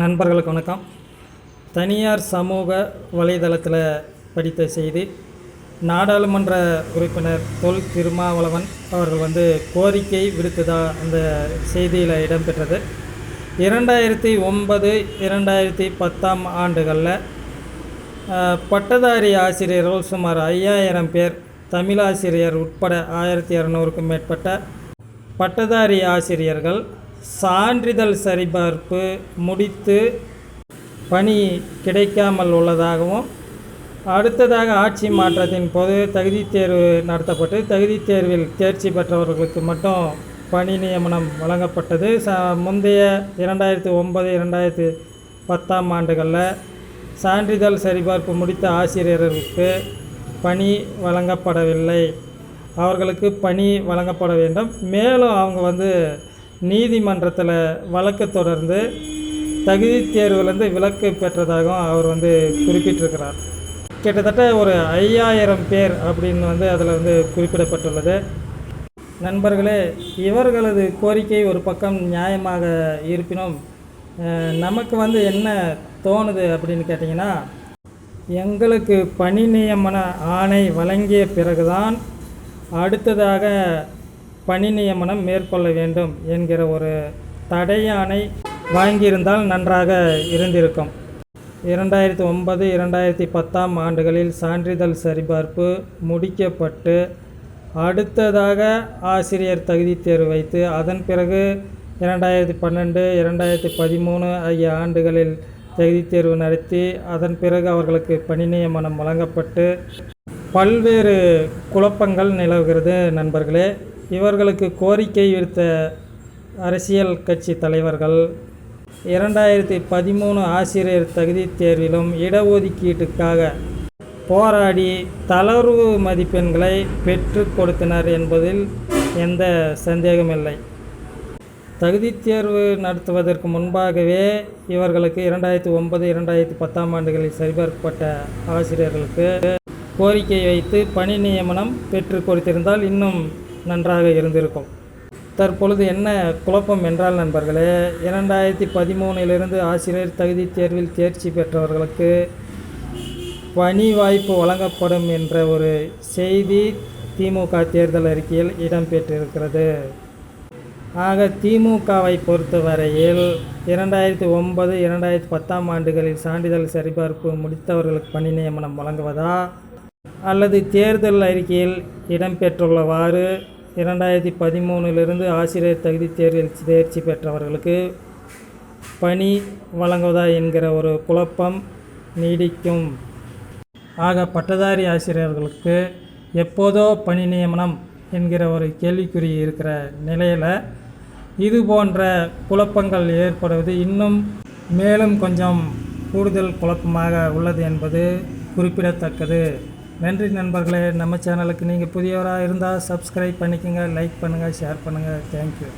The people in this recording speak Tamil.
நண்பர்களுக்கு வணக்கம். தனியார் சமூக வலைதளத்தில் படித்த செய்தி நாடாளுமன்ற உறுப்பினர் தொல் திருமாவளவன் அவர்கள் வந்து கோரிக்கை விடுத்ததா அந்த செய்தியில் இடம்பெற்றது. இரண்டாயிரத்தி ஒன்பது இரண்டாயிரத்தி பத்தாம் ஆண்டுகளில் பட்டதாரி ஆசிரியர்கள் சுமார் ஐயாயிரம் பேர் தமிழாசிரியர் உட்பட ஆயிரத்தி இரநூறுக்கும் மேற்பட்ட பட்டதாரி ஆசிரியர்கள் சான்றிதழ் சரிபார்ப்பு முடித்து பணி கிடைக்காமல் உள்ளதாகவும் அடுத்ததாக ஆட்சி மாற்றத்தின் போது தகுதி தேர்வு நடத்தப்பட்டு தகுதி தேர்வில் தேர்ச்சி பெற்றவர்களுக்கு மட்டும் பணி நியமனம் வழங்கப்பட்டது. ச முந்தைய இரண்டாயிரத்தி ஒன்பது இரண்டாயிரத்தி பத்தாம் ஆண்டுகளில் சான்றிதழ் சரிபார்ப்பு முடித்த ஆசிரியர்களுக்கு பணி வழங்கப்படவில்லை. அவர்களுக்கு பணி வழங்கப்பட வேண்டும். மேலும் அவங்க வந்து நீதிமன்றத்தில் வழக்கு தொடர்ந்து தகுதி தேர்வுலேருந்து விலக்கு பெற்றதாகவும் அவர் வந்து குறிப்பிட்டிருக்கிறார். கிட்டத்தட்ட ஒரு ஐயாயிரம் பேர் அப்படின்னு வந்து அதில் வந்து குறிப்பிடப்பட்டுள்ளது. நண்பர்களே இவர்களது கோரிக்கை ஒரு பக்கம் நியாயமாக இருப்பினும் நமக்கு வந்து என்ன தோணுது அப்படின்னு கேட்டிங்கன்னா எங்களுக்கு பணி நியமன ஆணை வழங்கிய பிறகுதான் அடுத்ததாக பணி நியமனம் மேற்கொள்ள வேண்டும் என்கிற ஒரு தடையாணை வாங்கியிருந்தால் நன்றாக இருந்திருக்கும். இரண்டாயிரத்தி ஒன்பது இரண்டாயிரத்தி பத்தாம் ஆண்டுகளில் சான்றிதழ் சரிபார்ப்பு முடிக்கப்பட்டு அடுத்ததாக ஆசிரியர் தகுதி தேர்வு வைத்து அதன் பிறகு இரண்டாயிரத்தி பன்னெண்டு இரண்டாயிரத்தி பதிமூணு ஆகிய ஆண்டுகளில் தகுதி தேர்வு நடத்தி அதன் பிறகு அவர்களுக்கு பணி நியமனம் வழங்கப்பட்டு பல்வேறு குழப்பங்கள் நிலவுகிறது நண்பர்களே. இவர்களுக்கு கோரிக்கை விடுத்த அரசியல் கட்சி தலைவர்கள் இரண்டாயிரத்தி பதிமூணு ஆசிரியர் தகுதி தேர்விலும் இடஒதுக்கீட்டுக்காக போராடி தளர்வு மதிப்பெண்களை பெற்று கொடுத்தனர் என்பதில் எந்த சந்தேகமில்லை. தகுதி தேர்வு நடத்துவதற்கு முன்பாகவே இவர்களுக்கு இரண்டாயிரத்தி ஒன்பது இரண்டாயிரத்தி பத்தாம் ஆண்டுகளில் சரிபார்க்கப்பட்ட ஆசிரியர்களுக்கு கோரிக்கை வைத்து பணி நியமனம் பெற்று கொடுத்திருந்தால் இன்னும் நன்றாக இருந்திருக்கும். தற்பொழுது என்ன குழப்பம் என்றால் நண்பர்களே இரண்டாயிரத்தி பதிமூணிலிருந்து ஆசிரியர் தகுதி தேர்வில் தேர்ச்சி பெற்றவர்களுக்கு பணி வாய்ப்பு வழங்கப்படும் என்ற ஒரு செய்தி திமுக தேர்தல் அறிக்கையில் இடம்பெற்றிருக்கிறது. ஆக திமுகவை பொறுத்தவரையில் இரண்டாயிரத்தி ஒன்பது இரண்டாயிரத்தி பத்தாம் ஆண்டுகளில் சான்றிதழ் சரிபார்ப்பு முடித்தவர்களுக்கு பணி நியமனம் வழங்குவதா அல்லது தேர்தல் அறிக்கையில் இடம்பெற்றுள்ளவாறு இரண்டாயிரத்தி பதிமூணிலிருந்து ஆசிரியர் தகுதி தேர்வில் தேர்ச்சி பெற்றவர்களுக்கு பணி வழங்குவதா என்கிற ஒரு குழப்பம் நீடிக்கும். ஆக பட்டதாரி ஆசிரியர்களுக்கு எப்போதோ பணி நியமனம் என்கிற ஒரு கேள்விக்குறி இருக்கிற நிலையில் இது போன்ற குழப்பங்கள் ஏற்படுவது இன்னும் மேலும் கொஞ்சம் கூடுதல் குழப்பமாக உள்ளது என்பது குறிப்பிடத்தக்கது. நன்றி நண்பர்களே நம்ம சேனலுக்கு நீங்கள் புதியவராக இருந்தால் சப்ஸ்கிரைப் பண்ணிக்கோங்க லைக் பண்ணுங்கள் ஷேர் பண்ணுங்கள் தேங்க்யூ